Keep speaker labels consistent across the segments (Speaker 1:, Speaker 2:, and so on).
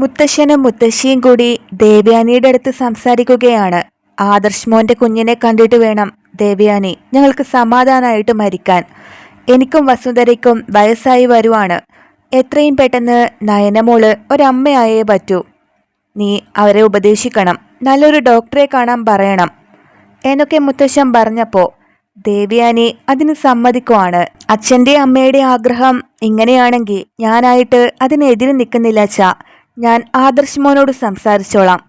Speaker 1: മുത്തശ്ശനും മുത്തശ്ശിയും കൂടി ദേവയാനിയുടെ അടുത്ത് സംസാരിക്കുകയാണ്. ആദർശ് മോന്റെ കുഞ്ഞിനെ കണ്ടിട്ട് വേണം ദേവയാനി ഞങ്ങൾക്ക് സമാധാനമായിട്ട് മരിക്കാൻ. എനിക്കും വസുന്ധരയ്ക്കും വയസ്സായി വരുവാണ്. എത്രയും പെട്ടെന്ന് നയനമോൾ ഒരമ്മയായേ പറ്റൂ. നീ അവരെ ഉപദേശിക്കണം. നല്ലൊരു ഡോക്ടറെ കാണാൻ പറയണം. എന്നൊക്കെ മുത്തശ്ശൻ പറഞ്ഞപ്പോൾ ദേവയാനി അതിന് സമ്മതിക്കുവാണ്. അച്ഛന്റെ അമ്മയുടെ ആഗ്രഹം ഇങ്ങനെയാണെങ്കിൽ ഞാനായിട്ട് അതിനെതിരെ നിൽക്കുന്നില്ല അച്ഛാ. ഞാൻ ആദർശ് മോനോട് സംസാരിച്ചോളാം.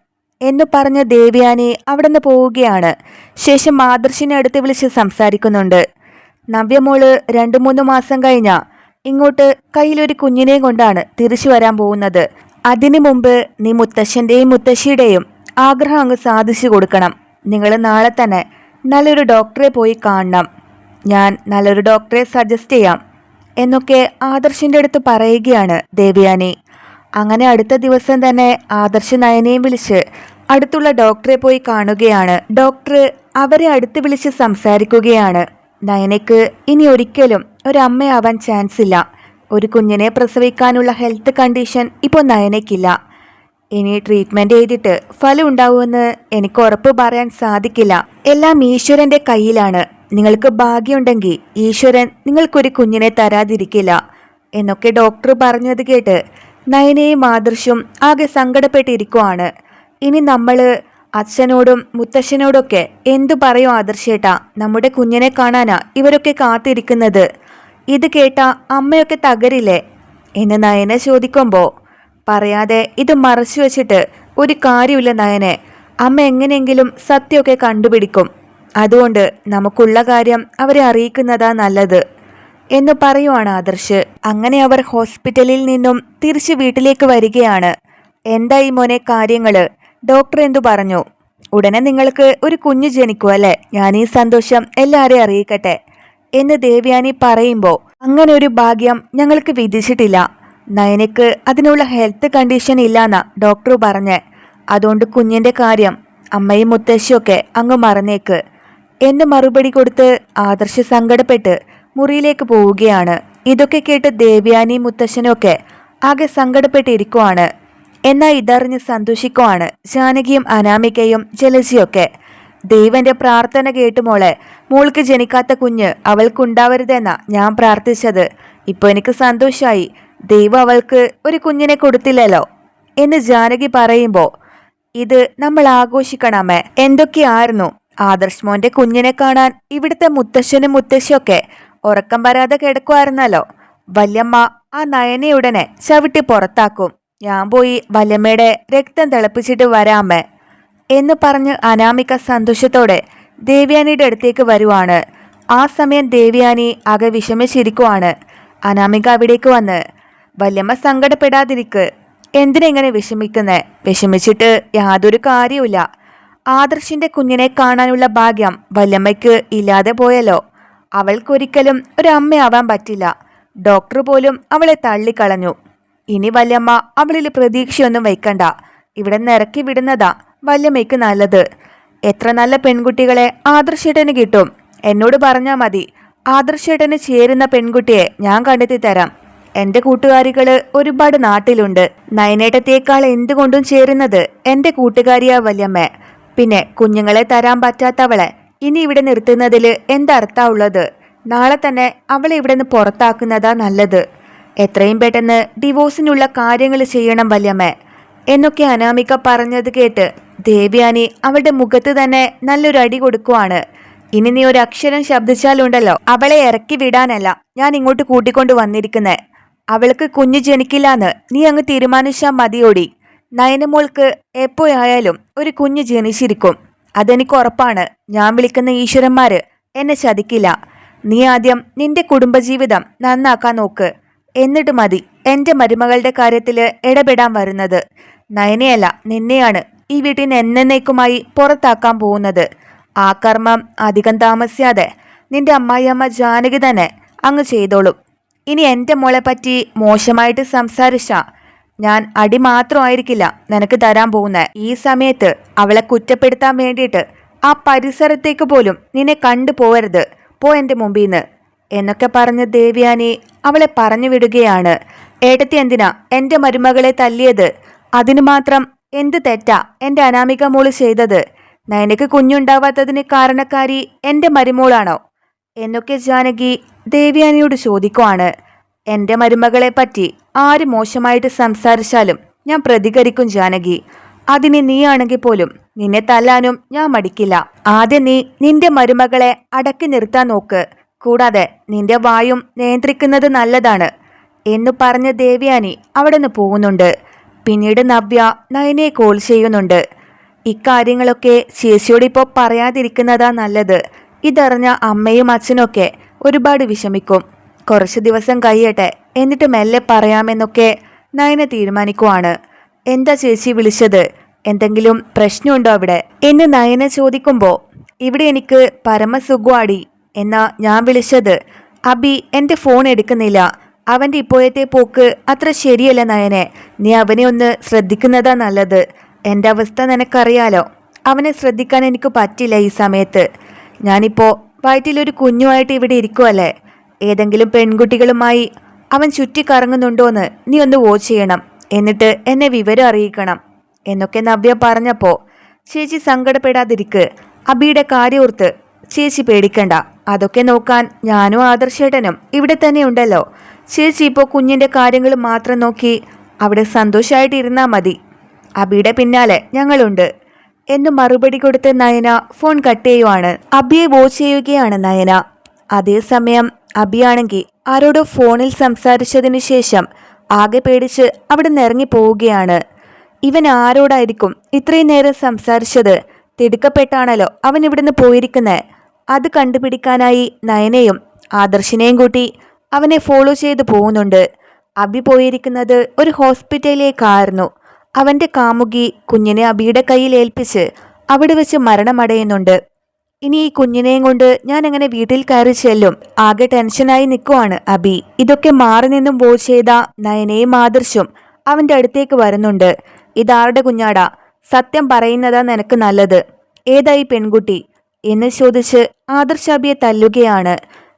Speaker 1: എന്നു പറഞ്ഞ ദേവ്യാനി അവിടുന്ന് പോവുകയാണ്. ശേഷം ആദർശിനെ അടുത്ത് വിളിച്ച് സംസാരിക്കുന്നുണ്ട്. നവ്യമോൾ രണ്ടു മൂന്ന് മാസം കഴിഞ്ഞ ഇങ്ങോട്ട് കയ്യിലൊരു കുഞ്ഞിനെ കൊണ്ടാണ് തിരിച്ചു വരാൻ പോകുന്നത്. അതിനു മുമ്പ് നീ മുത്തശ്ശന്റെയും മുത്തശ്ശിയുടെയും ആഗ്രഹം അങ്ങ് സാധിച്ചു കൊടുക്കണം. നിങ്ങൾ നാളെ തന്നെ നല്ലൊരു ഡോക്ടറെ പോയി കാണണം. ഞാൻ നല്ലൊരു ഡോക്ടറെ സജസ്റ്റ് ചെയ്യാം. എന്നൊക്കെ ആദർശിന്റെ അടുത്ത് പറയുകയാണ് ദേവയാനി. അങ്ങനെ അടുത്ത ദിവസം തന്നെ ആദർശ് നയനെയും വിളിച്ച് അടുത്തുള്ള ഡോക്ടറെ പോയി കാണുകയാണ്. ഡോക്ടർ അവരെ അടുത്ത് വിളിച്ച് സംസാരിക്കുകയാണ്. നയനയ്ക്ക് ഇനി ഒരിക്കലും ഒരമ്മയാവാൻ ചാൻസ് ഇല്ല. ഒരു കുഞ്ഞിനെ പ്രസവിക്കാനുള്ള ഹെൽത്ത് കണ്ടീഷൻ ഇപ്പോൾ നയനയ്ക്കില്ല. ഇനി ട്രീറ്റ്മെന്റ് ചെയ്തിട്ട് ഫലം ഉണ്ടാവുമെന്ന് എനിക്ക് ഉറപ്പ് പറയാൻ സാധിക്കില്ല. എല്ലാം ഈശ്വരന്റെ കയ്യിലാണ്. നിങ്ങൾക്ക് ഭാഗ്യമുണ്ടെങ്കിൽ ഈശ്വരൻ നിങ്ങൾക്കൊരു കുഞ്ഞിനെ തരാതിരിക്കില്ല. എന്നൊക്കെ ഡോക്ടർ പറഞ്ഞത് കേട്ട് നയനയും ആദർശും ആകെ സങ്കടപ്പെട്ടിരിക്കുവാണ്. ഇനി നമ്മൾ അച്ഛനോടും മുത്തശ്ശനോടൊക്കെ എന്തു പറയും ആദർശേട്ടാ? നമ്മുടെ കുഞ്ഞിനെ കാണാനാ ഇവരൊക്കെ കാത്തിരിക്കുന്നത്. ഇത് കേട്ട അമ്മയൊക്കെ തകരില്ലേ? എന്ന് നയനെ ചോദിക്കുമ്പോൾ പറയാതെ ഇത് മറച്ചു വെച്ചിട്ട് ഒരു കാര്യമില്ല നയനെ. അമ്മ എങ്ങനെയെങ്കിലും സത്യമൊക്കെ കണ്ടുപിടിക്കും. അതുകൊണ്ട് നമുക്കുള്ള കാര്യം അവരെ അറിയിക്കുന്നതാ നല്ലത്. എന്ന് പറയുവാണ് ആദർശ്. അങ്ങനെ അവർ ഹോസ്പിറ്റലിൽ നിന്നും തിരിച്ച് വീട്ടിലേക്ക് വരികയാണ്. എന്തായി മോനെ കാര്യങ്ങൾ? ഡോക്ടർ എന്തു പറഞ്ഞു? ഉടനെ നിങ്ങൾക്ക് ഒരു കുഞ്ഞ് ജനിക്കും അല്ലേ? ഞാൻ ഈ സന്തോഷം എല്ലാവരെയും അറിയിക്കട്ടെ എന്ന് ദേവ്യാനി പറയുമ്പോൾ അങ്ങനെ ഒരു ഭാഗ്യം ഞങ്ങൾക്ക് വിധിച്ചിട്ടില്ല. നയനയ്ക്ക് അതിനുള്ള ഹെൽത്ത് കണ്ടീഷൻ ഇല്ലാന്നാ ഡോക്ടർ പറഞ്ഞ്. അതുകൊണ്ട് കുഞ്ഞിന്റെ കാര്യം അമ്മയും മുത്തശ്ശിയൊക്കെ അങ്ങ് മറന്നേക്ക്. എന്ന് മറുപടി കൊടുത്ത് ആദർശ് സങ്കടപ്പെട്ട് മുറിയിലേക്ക് പോവുകയാണ്. ഇതൊക്കെ കേട്ട് ദേവ്യാനി മുത്തശ്ശനൊക്കെ ആകെ സങ്കടപ്പെട്ടിരിക്കുവാണ്. എന്നാൽ ഇതറിഞ്ഞ് സന്തോഷിക്കുവാണ് ജാനകിയും അനാമികയും ജലജിയൊക്കെ. ദൈവന്റെ പ്രാർത്ഥന കേട്ട് മോളെ മോൾക്ക് ജനിക്കാത്ത കുഞ്ഞ് അവൾക്കുണ്ടാവരുതെന്നാ ഞാൻ പ്രാർത്ഥിച്ചത്. ഇപ്പൊ എനിക്ക് സന്തോഷായി. ദൈവം അവൾക്ക് ഒരു കുഞ്ഞിനെ കൊടുത്തില്ലല്ലോ. എന്ന് ജാനകി പറയുമ്പോ ഇത് നമ്മൾ ആഘോഷിക്കണമേ. എന്തൊക്കെയായിരുന്നു? ആദർശ് മോന്റെ കുഞ്ഞിനെ കാണാൻ ഇവിടുത്തെ മുത്തശ്ശനും മുത്തശ്ശിയൊക്കെ ഉറക്കം വരാതെ കിടക്കുമായിരുന്നല്ലോ വല്യമ്മ ആ നയനയുടനെ ചവിട്ടി പുറത്താക്കും. ഞാൻ പോയി വല്യമ്മയുടെ രക്തം തിളപ്പിച്ചിട്ട് വരാമേ എന്ന് പറഞ്ഞ് അനാമിക സന്തോഷത്തോടെ ദേവ്യാനിയുടെ അടുത്തേക്ക് വരുവാണ്. ആ സമയം ദേവ്യാനി ആകെ വിഷമിച്ചിരിക്കുവാണ്. അനാമിക അവിടേക്ക് വന്ന് വല്യമ്മ സങ്കടപ്പെടാതിരിക്ക്. എന്തിനെങ്ങനെ വിഷമിക്കുന്നേ? വിഷമിച്ചിട്ട് യാതൊരു കാര്യവുമില്ല. ആദർശിന്റെ കുഞ്ഞിനെ കാണാനുള്ള ഭാഗ്യം വല്യമ്മയ്ക്ക് ഇല്ലാതെ പോയല്ലോ. അവൾക്കൊരിക്കലും ഒരമ്മയാവാൻ പറ്റില്ല. ഡോക്ടർ പോലും അവളെ തള്ളിക്കളഞ്ഞു. ഇനി വല്യമ്മ അവളിൽ പ്രതീക്ഷയൊന്നും വയ്ക്കണ്ട. ഇവിടെ നിറക്കി വിടുന്നതാ വല്യമ്മയ്ക്ക് നല്ലത്. എത്ര നല്ല പെൺകുട്ടികളെ ആദർശേട്ടന് കിട്ടും. എന്നോട് പറഞ്ഞാൽ മതി. ആദർശേട്ടന് ചേരുന്ന പെൺകുട്ടിയെ ഞാൻ കണ്ടെത്തി തരാം എന്റെ കൂട്ടുകാരികൾ ഒരുപാട് നാട്ടിലുണ്ട്. നയനേട്ടത്തേക്കാൾ എന്തുകൊണ്ടും ചേരുന്നത് എന്റെ കൂട്ടുകാരിയാ വല്യമ്മ. പിന്നെ കുഞ്ഞുങ്ങളെ തരാൻ പറ്റാത്തവളെ ഇനി ഇവിടെ നിർത്തുന്നതിൽ എന്തർത്ഥ ഉള്ളത്? നാളെ തന്നെ അവളെ ഇവിടെ നിന്ന് പുറത്താക്കുന്നതാ നല്ലത്. എത്രയും പെട്ടെന്ന് ഡിവോഴ്സിനുള്ള കാര്യങ്ങൾ ചെയ്യണം വല്യമ്മ. എന്നൊക്കെ അനാമിക പറഞ്ഞത് കേട്ട് ദേവ്യാനി അവളുടെ മുഖത്ത് തന്നെ നല്ലൊരു അടി കൊടുക്കുവാണ്. ഇനി നീ ഒരു അക്ഷരം ശബ്ദിച്ചാലുണ്ടല്ലോ അവളെ ഇറക്കി വിടാനല്ല ഞാൻ ഇങ്ങോട്ട് കൂട്ടിക്കൊണ്ട് വന്നിരിക്കുന്നേ. അവൾക്ക് കുഞ്ഞു ജനിക്കില്ലാന്ന് നീ അങ്ങ് തീരുമാനിച്ചാൽ മതിയോടി. നയനമോൾക്ക് എപ്പോഴായാലും ഒരു കുഞ്ഞ് ജനിച്ചിരിക്കും. അതെനിക്ക് ഉറപ്പാണ്. ഞാൻ വിളിക്കുന്ന ഈശ്വരന്മാര് എന്നെ ചതിക്കില്ല. നീ ആദ്യം നിന്റെ കുടുംബജീവിതം നന്നാക്കാൻ നോക്ക്. എന്നിട്ട് മതി എന്റെ മരുമകളുടെ കാര്യത്തിൽ ഇടപെടാൻ വരുന്നത്. നയനയല്ല നിന്നെയാണ് ഈ വീട്ടിൽ നിന്ന് എന്നേക്കുമായി പുറത്താക്കാൻ പോകുന്നത്. ആ കർമ്മം അധികം താമസിയാതെ നിന്റെ അമ്മായിയമ്മ ജാനകി തന്നെ അങ്ങ് ചെയ്തോളും. ഇനി എന്റെ മോളെ പറ്റി മോശമായിട്ട് സംസാരിച്ച ഞാൻ അടി മാത്രമായിരിക്കില്ല നിനക്ക് തരാൻ പോകുന്നത് ഈ സമയത്ത് അവളെ കുറ്റപ്പെടുത്താൻ വേണ്ടിയിട്ട് ആ പരിസരത്തേക്ക് പോലും നിന്നെ കണ്ടു പോവരുത്. പോ എന്റെ മുമ്പിൽ നിന്ന് എന്നൊക്കെ പറഞ്ഞ ദേവ്യാനി അവളെ പറഞ്ഞു വിടുകയാണ്. ഏട്ടത്തി എന്തിനാ എന്റെ മരുമകളെ തല്ലിയത്? അതിന് മാത്രം എന്ത് തെറ്റാ എന്റെ അനാമിക മോൾ ചെയ്തത്? നയനക്ക് കുഞ്ഞുണ്ടാവാത്തതിന് കാരണക്കാരി എന്റെ മരുമോളാണോ? എന്നൊക്കെ ജാനകി ദേവ്യാനിയോട് ചോദിക്കുവാണ്. എന്റെ മരുമകളെ പറ്റി ആര് മോശമായിട്ട് സംസാരിച്ചാലും ഞാൻ പ്രതികരിക്കും ജാനകി. അതിന് നീയാണെങ്കിൽ പോലും നിന്നെ തല്ലാനും ഞാൻ മടിക്കില്ല. ആദ്യം നീ നിന്റെ മരുമകളെ അടക്കി നിർത്താൻ നോക്ക്. കൂടാതെ നിന്റെ വായും നിയന്ത്രിക്കുന്നത് നല്ലതാണ് എന്ന് പറഞ്ഞ ദേവ്യാനി അവിടെ നിന്ന് പോകുന്നുണ്ട്. പിന്നീട് നവ്യ നയനെ കോൾ ചെയ്യുന്നുണ്ട്. ഇക്കാര്യങ്ങളൊക്കെ ചേച്ചിയോട് ഇപ്പോൾ പറയാതിരിക്കുന്നതാ നല്ലത്. ഇതറിഞ്ഞ അമ്മയും അച്ഛനൊക്കെ ഒരുപാട് വിഷമിക്കും. കുറച്ച് ദിവസം കഴിയട്ടെ എന്നിട്ട് മെല്ലെ പറയാമെന്നൊക്കെ നയന തീരുമാനിക്കുവാണ്. എന്താ ചേച്ചി വിളിച്ചത്? എന്തെങ്കിലും പ്രശ്നമുണ്ടോ അവിടെ? എന്ന് നയന ചോദിക്കുമ്പോൾ ഇവിടെ എനിക്ക് പരമസുഖവാടി എന്നാ ഞാൻ വിളിച്ചത്. അബി എന്റെ ഫോൺ എടുക്കുന്നില്ല. അവന്റെ ഇപ്പോഴത്തെ പോക്ക് അത്ര ശരിയല്ല നയനെ. നീ അവനെ ഒന്ന് ശ്രദ്ധിക്കുന്നതാ നല്ലത്. എന്റെ അവസ്ഥ നിനക്കറിയാലോ? അവനെ ശ്രദ്ധിക്കാൻ എനിക്ക് പറ്റില്ല ഈ സമയത്ത്. ഞാനിപ്പോൾ വയറ്റിലൊരു കുഞ്ഞുമായിട്ട് ഇവിടെ ഇരിക്കുവല്ലേ? ഏതെങ്കിലും പെൺകുട്ടികളുമായി അവൻ ചുറ്റിക്കറങ്ങുന്നുണ്ടോന്ന് നീ ഒന്ന് വാച്ച് ചെയ്യണം എന്നിട്ട് എന്നെ വിവരം അറിയിക്കണം. എന്നൊക്കെ നവ്യ പറഞ്ഞപ്പോ ചേച്ചി സങ്കടപ്പെടാതിരിക്ക്. അബിയുടെ കാര്യോർത്ത് ചേച്ചി പേടിക്കണ്ട. അതൊക്കെ നോക്കാൻ ഞാനും ആദർശേട്ടനും ഇവിടെ തന്നെ ഉണ്ടല്ലോ. ചേച്ചി ഇപ്പോൾ കുഞ്ഞിന്റെ കാര്യങ്ങൾ മാത്രം നോക്കി അവിടെ സന്തോഷമായിട്ട് ഇരുന്നാ മതി. അബിയുടെ പിന്നാലെ ഞങ്ങളുണ്ട്. എന്ന് മറുപടി കൊടുത്ത നയന ഫോൺ കട്ട് ചെയ്യുവാണ്. അബിയെ വാച്ച് ചെയ്യുകയാണ് നയന. അതേസമയം അബിയാണെങ്കിൽ ആരോടോ ഫോണിൽ സംസാരിച്ചതിനു ശേഷം ആകെ പേടിച്ച് അവിടെ നിറങ്ങി പോവുകയാണ്. ഇവൻ ആരോടായിരിക്കും ഇത്രയും നേരം സംസാരിച്ചത്? തിടുക്കപ്പെട്ടാണല്ലോ അവൻ ഇവിടുന്ന് പോയിരിക്കുന്നത് അത് കണ്ടുപിടിക്കാനായി നയനയും ആദർശിനെയും കൂട്ടി അവനെ ഫോളോ ചെയ്ത് പോകുന്നുണ്ട്. അബി പോയിരിക്കുന്നത് ഒരു ഹോസ്പിറ്റലിലേക്കായിരുന്നു. അവന്റെ കാമുകി കുഞ്ഞിനെ അബിയുടെ കയ്യിൽ ഏൽപ്പിച്ച് അവിടെ വെച്ച് മരണമടയുന്നുണ്ട്. ഇനി ഈ കുഞ്ഞിനെയും കൊണ്ട് ഞാൻ എങ്ങനെ വീട്ടിൽ കയറി ചെല്ലും. ആകെ ടെൻഷനായി നിൽക്കുവാണ് അബി. ഇതൊക്കെ മാറി നിന്നും വോ ചെയ്ത നയനയും ആദർശും അവന്റെ അടുത്തേക്ക് വരുന്നുണ്ട്. ഇതാരുടെ കുഞ്ഞാടാ? സത്യം പറയുന്നതാ നിനക്ക് നല്ലത്. ഏതായി പെൺകുട്ടി? എന്ന് ചോദിച്ച് ആദർശ് അബിയെ തല്ലുകയാണ്.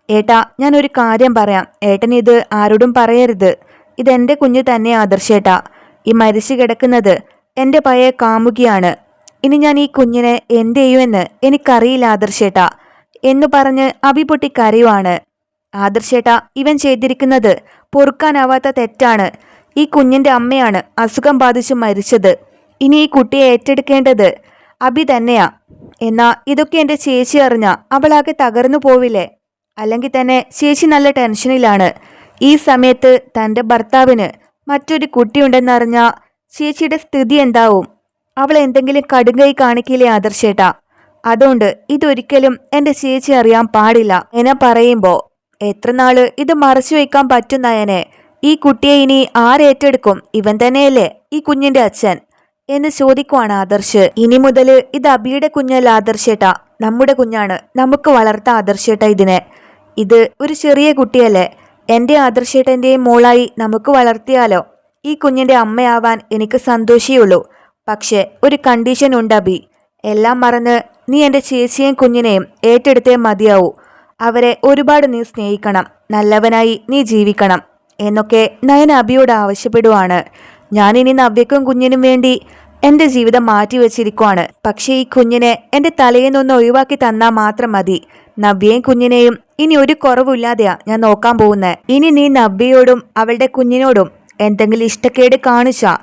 Speaker 1: ഏട്ടാ ഞാൻ ഒരു കാര്യം പറയാം. ഏട്ടൻ ഇത് ആരോടും പറയരുത്. ഇതെന്റെ കുഞ്ഞ് തന്നെ ആദർശേട്ടാ ഈ മരിച്ചു കിടക്കുന്നത് എന്റെ പഴയ കാമുകിയാണ്. ഇനി ഞാൻ ഈ കുഞ്ഞിനെ എന്ത് ചെയ്യുമെന്ന് എനിക്കറിയില്ല ആദർശേട്ട എന്ന് പറഞ്ഞ് അബി പൊട്ടി കരയുവാണ്. ആദർശേട്ട ഇവൻ ചെയ്തിരിക്കുന്നത് പൊറുക്കാനാവാത്ത തെറ്റാണ്. ഈ കുഞ്ഞിന്റെ അമ്മയാണ് അസുഖം ബാധിച്ച് മരിച്ചത്. ഇനി ഈ കുട്ടിയെ ഏറ്റെടുക്കേണ്ടത് അബി തന്നെയാ. എന്നാ ഇതൊക്കെ എന്റെ ചേച്ചി അറിഞ്ഞ അവളാകെ തകർന്നു പോവില്ലേ? അല്ലെങ്കിൽ തന്നെ ചേച്ചി നല്ല ടെൻഷനിലാണ്. ഈ സമയത്ത് തന്റെ ഭർത്താവിന് മറ്റൊരു കുട്ടിയുണ്ടെന്നറിഞ്ഞ ചേച്ചിയുടെ സ്ഥിതി എന്താവും? അവൾ എന്തെങ്കിലും കടുങ്കൈ കാണിക്കില്ലേ ആദർശേട്ടാ? അതുകൊണ്ട് ഇതൊരിക്കലും എന്റെ ചേച്ചി അറിയാൻ പാടില്ല. എന്നെ പറയുമ്പോ എത്ര നാൾ ഇത് മറച്ചു വയ്ക്കാൻ പറ്റുന്ന എന്നെ ഈ കുട്ടിയെ ഇനി ആരേറ്റെടുക്കും ഇവൻ തന്നെയല്ലേ ഈ കുഞ്ഞിന്റെ അച്ഛൻ? എന്ന് ചോദിക്കുവാണ് ആദർശ്. ഇനി മുതൽ ഇത് അബിയുടെ കുഞ്ഞല്ല ആദർശേട്ടാ. നമ്മുടെ കുഞ്ഞാണ്. നമുക്ക് വളർത്ത ആദർശേട്ടാ ഇതിനെ. ഇത് ഒരു ചെറിയ കുട്ടിയല്ലേ. എന്റെ ആദർശേട്ടന്റെയും മോളായി നമുക്ക് വളർത്തിയാലോ? ഈ കുഞ്ഞിന്റെ അമ്മയാവാൻ എനിക്ക് സന്തോഷിയുള്ളൂ. പക്ഷേ ഒരു കണ്ടീഷൻ ഉണ്ട് അബി എല്ലാം മറന്ന് നീ എന്റെ ചേച്ചിയെയും കുഞ്ഞിനെയും ഏറ്റെടുത്തേ മതിയാവൂ. അവരെ ഒരുപാട് നീ സ്നേഹിക്കണം. നല്ലവനായി നീ ജീവിക്കണം എന്നൊക്കെ നയന അബിയോട് ആവശ്യപ്പെടുവാണ്. ഞാനിനി നവ്യക്കും കുഞ്ഞിനും വേണ്ടി എന്റെ ജീവിതം മാറ്റിവെച്ചിരിക്കുവാണ്. പക്ഷേ ഈ കുഞ്ഞിനെ എന്റെ തലയിൽ നിന്ന് ഒഴിവാക്കി തന്നാൽ മാത്രം മതി. നവ്യയും കുഞ്ഞിനെയും ഇനി ഒരു കുറവില്ലാതെയാ ഞാൻ നോക്കാൻ പോകുന്നത് ഇനി നീ നവ്യയോടും അവളുടെ കുഞ്ഞിനോടും എന്തെങ്കിലും ഇഷ്ടക്കേട് കാണിച്ചാ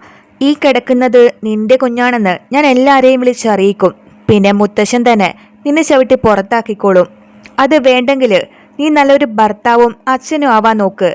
Speaker 1: ഈ കിടക്കുന്നത് നിന്റെ കുഞ്ഞാണെന്ന് ഞാൻ എല്ലാവരെയും വിളിച്ചറിയിക്കും പിന്നെ മുത്തശ്ശൻ തന്നെ നിന്നെ ചവിട്ടി പുറത്താക്കിക്കോളും. അത് വേണ്ടെങ്കിൽ നീ നല്ലൊരു ഭർത്താവും അച്ഛനും ആവാൻ നോക്ക്.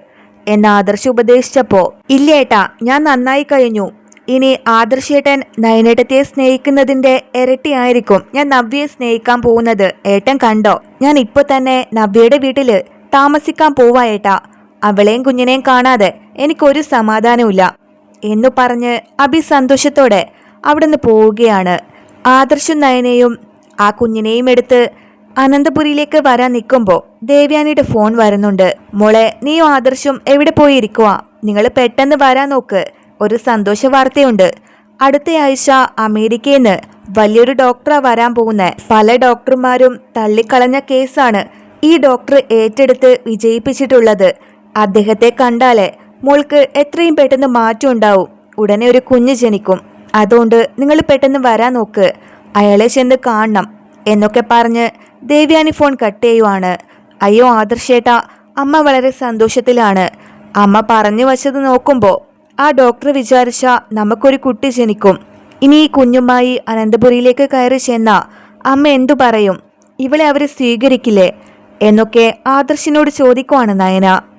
Speaker 1: എന്ന് ആദർശ് ഉപദേശിച്ചപ്പോൾ ഇല്ലേട്ടാ ഞാൻ നന്നായി കഴിഞ്ഞു. ഇനി ആദർശേട്ടൻ നയനേട്ടത്തെ സ്നേഹിക്കുന്നതിന്റെ ഇരട്ടിയായിരിക്കും. ഞാൻ നവ്യയെ സ്നേഹിക്കാൻ പോകുന്നത്. ഏട്ടൻ കണ്ടോ? ഞാൻ ഇപ്പോൾ തന്നെ നവ്യയുടെ വീട്ടിൽ താമസിക്കാൻ പോവാ ഏട്ടാ. അവളെയും കുഞ്ഞിനെയും കാണാതെ എനിക്കൊരു സമാധാനവുമില്ല. എന്നു പറഞ്ഞ് അഭി സന്തോഷത്തോടെ അവിടുന്ന് പോവുകയാണ്. ആദർശ നയനെയും ആ കുഞ്ഞിനെയും എടുത്ത് അനന്തപുരിയിലേക്ക് വരാൻ നിൽക്കുമ്പോൾ ദേവ്യാനിയുടെ ഫോൺ വരുന്നുണ്ട്. മോളെ നീയും ആദർശും എവിടെ പോയിരിക്കുക നിങ്ങൾ പെട്ടെന്ന് വരാൻ നോക്ക്. ഒരു സന്തോഷ വാർത്തയുണ്ട്. അടുത്തയാഴ്ച അമേരിക്കയിൽ നിന്ന് വലിയൊരു ഡോക്ടറാ വരാൻ പോകുന്നത് പല ഡോക്ടർമാരും തള്ളിക്കളഞ്ഞ കേസാണ് ഈ ഡോക്ടർ ഏറ്റെടുത്ത് വിജയിപ്പിച്ചിട്ടുള്ളത്. അദ്ദേഹത്തെ കണ്ടാലേ മോൾക്ക് എത്രയും പെട്ടെന്ന് മാറ്റം ഉണ്ടാവും. ഉടനെ ഒരു കുഞ്ഞ് ജനിക്കും. അതുകൊണ്ട് നിങ്ങൾ പെട്ടെന്ന് വരാൻ നോക്ക്. അയാളെ ചെന്ന് കാണണം എന്നൊക്കെ പറഞ്ഞ് ദേവ്യാനി ഫോൺ കട്ട് ചെയ്യുവാണ്. അയ്യോ ആദർശേട്ടാ അമ്മ വളരെ സന്തോഷത്തിലാണ്. അമ്മ പറഞ്ഞു വച്ചത് നോക്കുമ്പോൾ ആ ഡോക്ടർ വിചാരിച്ച നമുക്കൊരു കുട്ടി ജനിക്കും. ഇനി ഈ കുഞ്ഞുമായി അനന്തപുരിയിലേക്ക് കയറി ചെന്ന അമ്മ എന്തു പറയും? ഇവളെ അവർ സ്വീകരിക്കില്ലേ? എന്നൊക്കെ ആദർശിനോട് ചോദിക്കുവാണ് നയന.